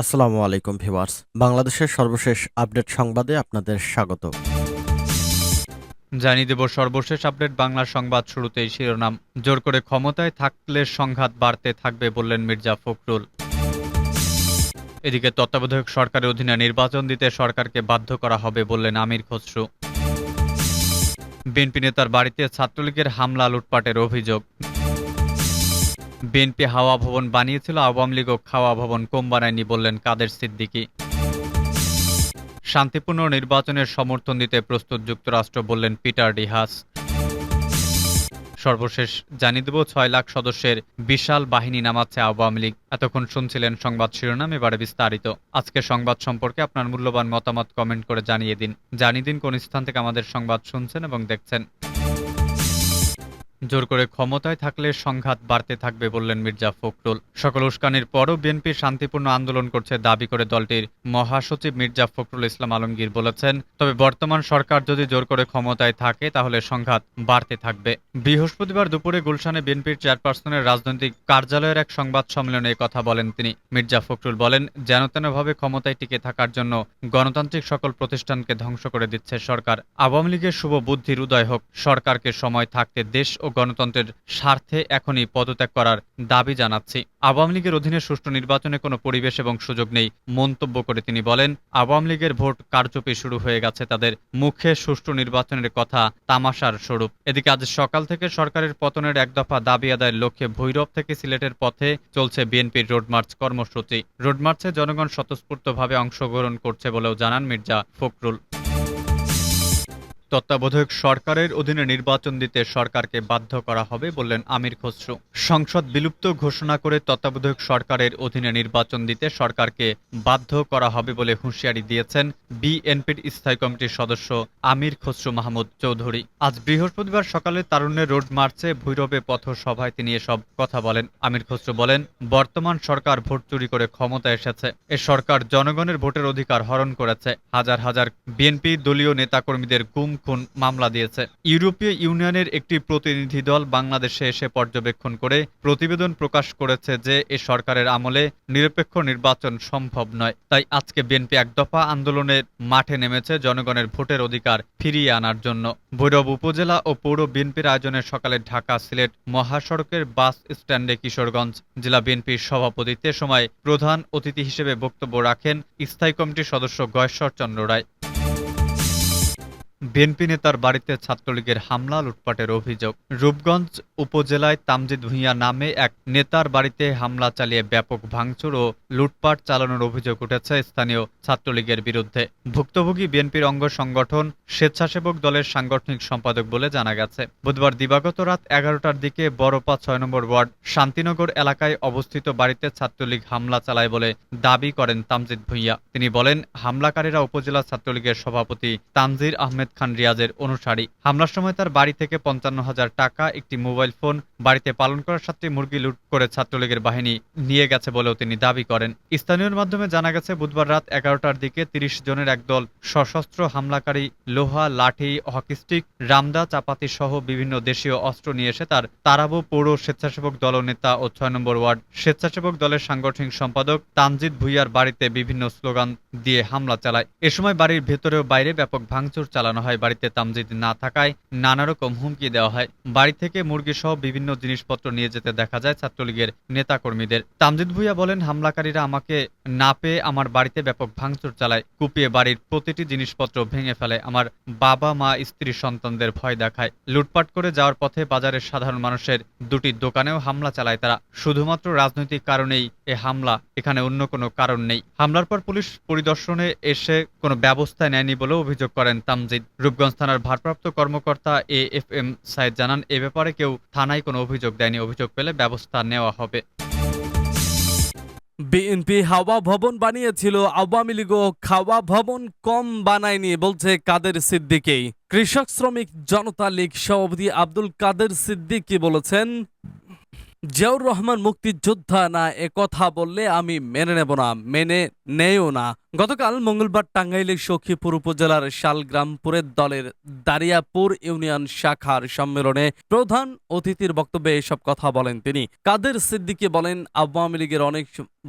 আসসালামু আলাইকুম ভিউয়ার্স। বাংলাদেশের সর্বশেষ আপডেট সংবাদে আপনাদের স্বাগত। জানিয়ে দেব, সর্বশেষ আপডেট বাংলা সংবাদ শুরুতেই শিরোনাম। জোর করে ক্ষমতায় থাকলে সংঘাত বাড়তে থাকবে বললেন মির্জা ফখরুল। এদিকে তত্ত্বাবধায়ক সরকারের অধীনে নির্বাচন দিতে সরকারকে বাধ্য করা হবে বললেন আমির খসরু। বিএনপি নেতার বাড়িতে ছাত্রলীগের হামলা, লুটপাটের অভিযোগ। বিএনপি হাওয়া ভবন বানিয়েছিল, আওয়ামী লীগও খাওয়া ভবন কম বানায়নি বললেন কাদের সিদ্দিকী। শান্তিপূর্ণ নির্বাচনের সমর্থন দিতে প্রস্তুত যুক্তরাষ্ট্র বললেন পিটার ডিহাস। সর্বশেষ জানিয়ে দেব, ছয় লাখ সদস্যের বিশাল বাহিনী নামাচ্ছে আওয়ামী লীগ। এতক্ষণ শুনছিলেন সংবাদ শিরোনাম, এবারে বিস্তারিত। আজকে সংবাদ সম্পর্কে আপনার মূল্যবান মতামত কমেন্ট করে জানিয়ে দিন। জানিয়ে দিন কোন স্থান থেকে আমাদের সংবাদ শুনছেন এবং দেখছেন। জোর করে ক্ষমতায় থাকলে সংঘাত বাড়তে থাকবে বললেন মির্জা ফখরুল। সকল উস্কানির পরও বিএনপি শান্তিপূর্ণ আন্দোলন করছে দাবি করে দলটির মহাসচিব মির্জা ফখরুল ইসলাম আলমগীর বলেছেন, তবে বর্তমান সরকার যদি জোর করে ক্ষমতায় থাকে, তাহলে সংঘাত বাড়তে থাকবে। বৃহস্পতিবার দুপুরে গুলশানে বিএনপির চেয়ারপারসনের রাজনৈতিক কার্যালয়ের এক সংবাদ সম্মেলনে কথা বলেন তিনি। মির্জা ফখরুল বলেন, যেন তেনভাবে ক্ষমতায় টিকে থাকার জন্য গণতান্ত্রিক সকল প্রতিষ্ঠানকে ধ্বংস করে দিচ্ছে সরকার। আওয়ামী লীগের শুভ বুদ্ধির উদয় হোক, সরকারকে সময় থাকতে দেশ ও গণতন্ত্রের স্বার্থে এখনই পদত্যাগ করার দাবি জানাচ্ছি। আওয়ামী লীগের অধীনে সুষ্ঠু নির্বাচনে কোনো পরিবেশ এবং সুযোগ নেই মন্তব্য করে তিনি বলেন, আওয়ামী লীগের ভোট কারচুপি শুরু হয়ে গেছে, তাদের মুখে সুষ্ঠু নির্বাচনের কথা তামাশার স্বরূপ। এদিকে আজ সকাল থেকে সরকারের পতনের এক দফা দাবি আদায়ের লক্ষ্যে ভৈরব থেকে সিলেটের পথে চলছে বিএনপির রোড মার্চ কর্মসূচি। রোড মার্চে জনগণ স্বতঃস্ফূর্তভাবে অংশগ্রহণ করছে বলেও জানান মির্জা ফখরুল। তত্ত্বাবধায়ক সরকারের অধীনে নির্বাচন দিতে সরকারকে বাধ্য করা হবে বললেন আমির খসরু। সংসদ বিলুপ্ত ঘোষণা করে তত্ত্বাবধায়ক সরকারের অধীনে নির্বাচন দিতে সরকারকে বাধ্য করা হবে বলে হুঁশিয়ারি দিয়েছেন বিএনপির স্থায়ী কমিটির সদস্য আমির খসরু মাহমুদ চৌধুরী। আজ বৃহস্পতিবার সকালে তারুণ্যের রোড মার্চে ভৈরবে পথসভায় তিনি এসব কথা বলেন। আমির খসরু বলেন, বর্তমান সরকার ভোট চুরি করে ক্ষমতা এসেছে। এ সরকার জনগণের ভোটের অধিকার হরণ করেছে। হাজার হাজার বিএনপি দলীয় নেতাকর্মীদের গুম খুন মামলা দিয়েছে। ইউরোপীয় ইউনিয়নের একটি প্রতিনিধি দল বাংলাদেশে এসে পর্যবেক্ষণ করে প্রতিবেদন প্রকাশ করেছে যে, এ সরকারের আমলে নিরপেক্ষ নির্বাচন সম্ভব নয়। তাই আজকে বিএনপি এক দফা আন্দোলনের মাঠে নেমেছে জনগণের ভোটের অধিকার ফিরিয়ে আনার জন্য। ভৈরব উপজেলা ও পৌর বিএনপির আয়োজনে সকালে ঢাকা সিলেট মহাসড়কের বাস স্ট্যান্ডে কিশোরগঞ্জ জেলা বিএনপির সভাপতিত্বের সময় প্রধান অতিথি হিসেবে বক্তব্য রাখেন স্থায়ী কমিটির সদস্য গয়েশ্বর চন্দ্র রায়। বিএনপি নেতার বাড়িতে ছাত্রলীগের হামলা, লুটপাটের অভিযোগ। রূপগঞ্জ উপজেলায় তামজিদ ভূঁইয়া নামে এক নেতার বাড়িতে হামলা চালিয়ে ব্যাপক ভাঙচুর ও লুটপাট চালানোর অভিযোগ উঠেছে স্থানীয় ছাত্রলীগের বিরুদ্ধে। ভুক্তভোগী বিএনপির অঙ্গ সংগঠন স্বেচ্ছাসেবক দলের সাংগঠনিক সম্পাদক বলে জানা গেছে। বুধবার দিবাগত রাত এগারোটার দিকে বড়পা ছয় নম্বর ওয়ার্ড শান্তিনগর এলাকায় অবস্থিত বাড়িতে ছাত্রলীগ হামলা চালায় বলে দাবি করেন তামজিদ ভূঁইয়া। তিনি বলেন, হামলাকারীরা উপজেলা ছাত্রলীগের সভাপতি তানজির আহমেদ খান রিয়াজের অনুসারী। হামলার সময় তার বাড়ি থেকে পঞ্চান্ন হাজার টাকা, একটি মোবাইল ফোন, বাড়িতে পালন করার সাথে মুরগি লুট করে ছাত্রলীগের বাহিনী নিয়ে গেছে বলেও তিনি দাবি করেন। স্থানীয় মাধ্যমে জানা গেছে, বুধবার রাত এগারোটার দিকে তিরিশ জনের একদল সশস্ত্র হামলাকারী লোহা, লাঠি হকিস্টিক রামদা, চাপাতি সহ বিভিন্ন দেশীয় অস্ত্র নিয়ে এসে তার তারাবো পৌর স্বেচ্ছাসেবক দল নেতা ও ছয় নম্বর ওয়ার্ড স্বেচ্ছাসেবক দলের সাংগঠনিক সম্পাদক তানজিদ ভুইয়ার বাড়িতে বিভিন্ন স্লোগান দিয়ে হামলা চালায়। এ সময় বাড়ির ভেতরে ও বাইরে ব্যাপক ভাঙচুর চালানো হয়, বাড়িতে তামজিদ না থাকায় নানা রকম হুমকি দেওয়া হয়। বাড়ি থেকে মুরগি সহ বিভিন্ন জিনিসপত্র নিয়ে যেতে দেখা যায় ছাত্রলীগের নেতাকর্মীদের। তামজিদ ভুইয়া বলেন, হামলাকারীরা আমাকে না পেয়ে আমার বাড়িতে ব্যাপক ভাঙচুর চালায়, কুপিয়ে বাড়ির প্রতিটি জিনিসপত্র ভেঙে ফেলে। আমার বাবা, মা, স্ত্রী, সন্তানদের ভয় দেখায়। লুটপাট করে যাওয়ার পথে বাজারের সাধারণ মানুষের দুটি দোকানেও হামলা চালায় তারা। শুধুমাত্র রাজনৈতিক কারণেই এ হামলা এখানে অন্য কোনো কারণ নেই। হামলার পর পুলিশ পরিদর্শনে এসে কোনো ব্যবস্থা নেয়নি বলেও অভিযোগ করেন তামজিদ। রূপগঞ্জ থানার ভারপ্রাপ্ত কর্মকর্তা এ এফ এম সাইদ জানান, এ ব্যাপারে কেউ থানায় কোনো অভিযোগ দেয়নি। অভিযোগ পেলে ব্যবস্থা নেওয়া হবে। বিএনপি হাওয়া ভবন বানিয়েছিল। আওয়ামী লীগও খাওয়া ভবন কম বানায়নি বলছে কাদের সিদ্দিকী। কৃষক শ্রমিক জনতা লীগ সভাপতি আব্দুল কাদের সিদ্দিকী বলেছেন জিয়াউর রহমান মুক্তিযোদ্ধা না, এ কথা বললে আমি মেনে নেব না, মেনে নেও না। গতকাল মঙ্গলবার টাঙ্গাইলের সখীপুর উপজেলার শালগ্রামপুরের দলের দারিয়াপুর ইউনিয়ন শাখার সম্মেলনে প্রধান অতিথির বক্তব্যে এসব কথা বলেন তিনি। কাদের সিদ্দিকি বলেন, আওয়ামী লীগের অনেক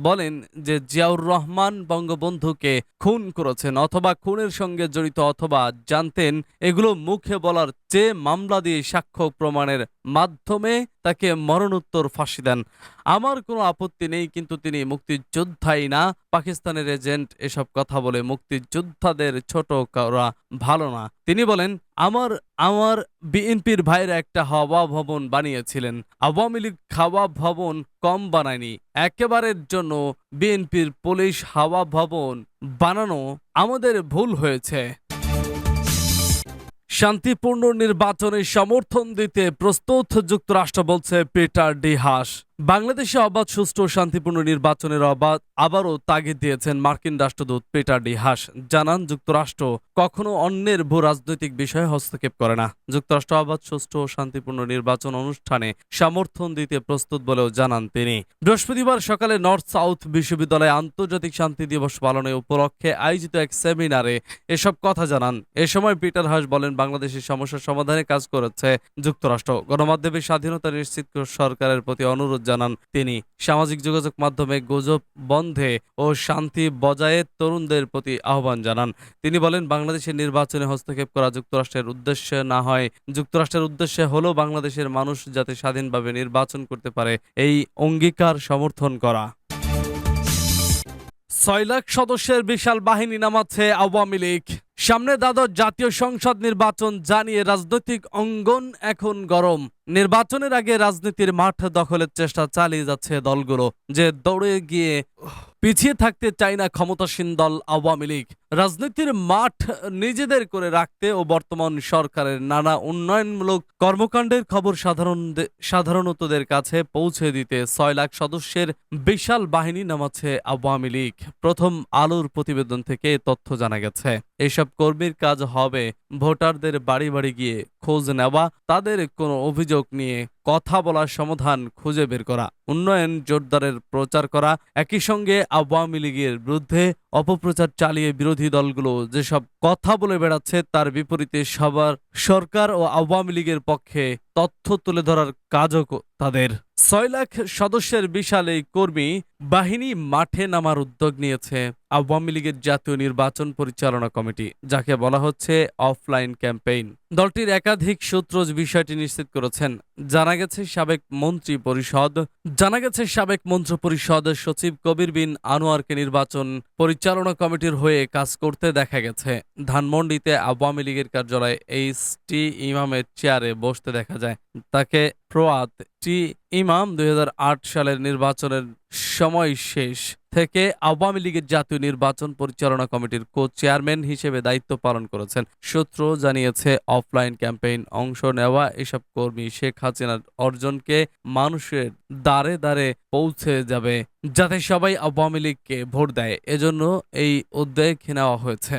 বলেন যে জিয়াউর রহমান বঙ্গবন্ধুকে খুন করেছেন অথবা খুনের সঙ্গে জড়িত অথবা জানতেন, এগুলো মুখে বলার চেয়ে মামলা দিয়ে সাক্ষ্য প্রমাণের মাধ্যমে তাকে মরণোত্তর ফাঁসি দেন। আমার কোনো আপত্তি নেই, কিন্তু তিনি মুক্তিযোদ্ধাই না। পাকিস্তানের এজেন্ট এসব কথা বলে মুক্তিযোদ্ধাদের ছোট করা ভালো না। তিনি বলেন, আমার আমার বিএনপির ভাইয়ের একটা হাওয়া ভবন বানিয়েছিলেন। আওয়ামী লীগ খাওয়া ভবন কম বানায়নি। একেবারের জন্য বিএনপির পুলিশ হাওয়া ভবন বানানো আমাদের ভুল হয়েছে। শান্তিপূর্ণ নির্বাচনে সমর্থন দিতে প্রস্তুত যুক্তরাষ্ট্র বলছে পিটার ডি হাস বাংলাদেশে অবাধ, সুষ্ঠু, শান্তিপূর্ণ নির্বাচনের অবাধ আবারও তাগিদ দিয়েছেন মার্কিন রাষ্ট্রদূত পিটার ডি হাস জানান, যুক্তরাষ্ট্র কখনো অন্যের ভূ রাজনৈতিক বিষয়ে হস্তক্ষেপ করে না। যুক্তরাষ্ট্র অবাধ, সুষ্ঠু ও শান্তিপূর্ণ নির্বাচন অনুষ্ঠানে সমর্থন দিতে প্রস্তুত বলেও জানান তিনি। বৃহস্পতিবার সকালে নর্থ সাউথ বিশ্ববিদ্যালয়ে আন্তর্জাতিক শান্তি দিবস পালনের উপলক্ষে আয়োজিত এক সেমিনারে এসব কথা জানান। এ সময় পিটার হাস বলেন, বাংলাদেশের সমস্যার সমাধানে কাজ করেছে যুক্তরাষ্ট্র। গণমাধ্যমের স্বাধীনতা নিশ্চিত করে সরকারের প্রতি অনুরোধ জানান তিনি। সামাজিক যোগাযোগ মাধ্যমে গুজব, বন্ধে ও শান্তি বজায়ে তরুণদের প্রতি আহ্বান জানান। তিনি বলেন, বাংলাদেশের নির্বাচনে হস্তক্ষেপ করা যুক্তরাষ্ট্রের উদ্দেশ্যে না হয়। যুক্তরাষ্ট্রের উদ্দেশ্যে হলো বাংলাদেশের মানুষ যাতে স্বাধীনভাবে নির্বাচন করতে পারে, এই অঙ্গীকার সমর্থন করা। ছয় লাখ সদস্যের বিশাল বাহিনী নামাচ্ছে আওয়ামী লীগ। সামনে দ্বাদশ জাতীয় সংসদ নির্বাচন জানিয়ে রাজনৈতিক অঙ্গন এখন গরম। নির্বাচনের আগে রাজনীতির মাঠ দখলের চেষ্টা চালিয়ে যাচ্ছে দলগুলো। যে দৌড়ে গিয়ে পিছিয়ে থাকতে চায় না ক্ষমতাসীন দল আওয়ামী লীগ। রাজনীতির মাঠ নিজেদের করে রাখতে ও বর্তমান সরকারের নানা উন্নয়নমূলক কর্মকাণ্ডের খবর সাধারণ সাধারণতদের কাছে পৌঁছে দিতে ছয় লাখ সদস্যের বিশাল বাহিনী নামাচ্ছে আওয়ামী লীগ। প্রথম আলোর প্রতিবেদন থেকে তথ্য জানা গেছে। এসব কর্মীর কাজ হবে। ভোটারদের বাড়ি বাড়ি গিয়ে খোঁজ নেওয়া তাদের কোনো অভিযোগ নিয়ে কথা বলার সমাধান খুঁজে বের করা, উন্নয়ন জোরদারের প্রচার করা, একই সঙ্গে আওয়ামী লীগের বিরুদ্ধে অপপ্রচার চালিয়ে বিরোধী দলগুলো যেসব কথা বলে বেড়াচ্ছে তার বিপরীতে সবার সরকার ও আওয়ামী লীগের পক্ষে তথ্য তুলে ধরার কাজও তাদের। ছয় লাখ সদস্যের বিশাল এই কর্মী বাহিনী মাঠে নামার উদ্যোগ নিয়েছে আওয়ামী লীগের জাতীয় নির্বাচন পরিচালনা কমিটি, যাকে বলা হচ্ছে অফলাইন ক্যাম্পেইন। দলটির একাধিক সূত্র বিষয়টি নিশ্চিত করেছেন। জানা গেছে, সাবেক মন্ত্রী পরিষদ জানা গেছে, সাবেক মন্ত্রী পরিষদ সচিব কবির বিন আনোয়ারকে নির্বাচন পরিচালনা কমিটির হয়ে কাজ করতে দেখা গেছে। ধানমন্ডিতে আওয়ামী লীগের কার্যালয়ে এইচ টি ইমামের চেয়ারে বসতে দেখা যায়। তাকে প্রয়াত টি ইমাম দুই হাজার আট সালের নির্বাচনের সময় শেষ থেকে আওয়ামী লীগের জাতীয় নির্বাচন পরিচালনা কমিটির কো চেয়ারম্যান হিসেবে দায়িত্ব পালন করেছেন। সূত্র জানিয়েছে অফলাইন ক্যাম্পেইন অংশ নেওয়া এসব কর্মী শেখ হাসিনার অর্জনকে মানুষের দ্বারে দ্বারে পৌঁছে যাবে, যাতে সবাই আওয়ামী লীগকে ভোট দেয়। এজন্য এই উদ্যোগ নেওয়া হয়েছে।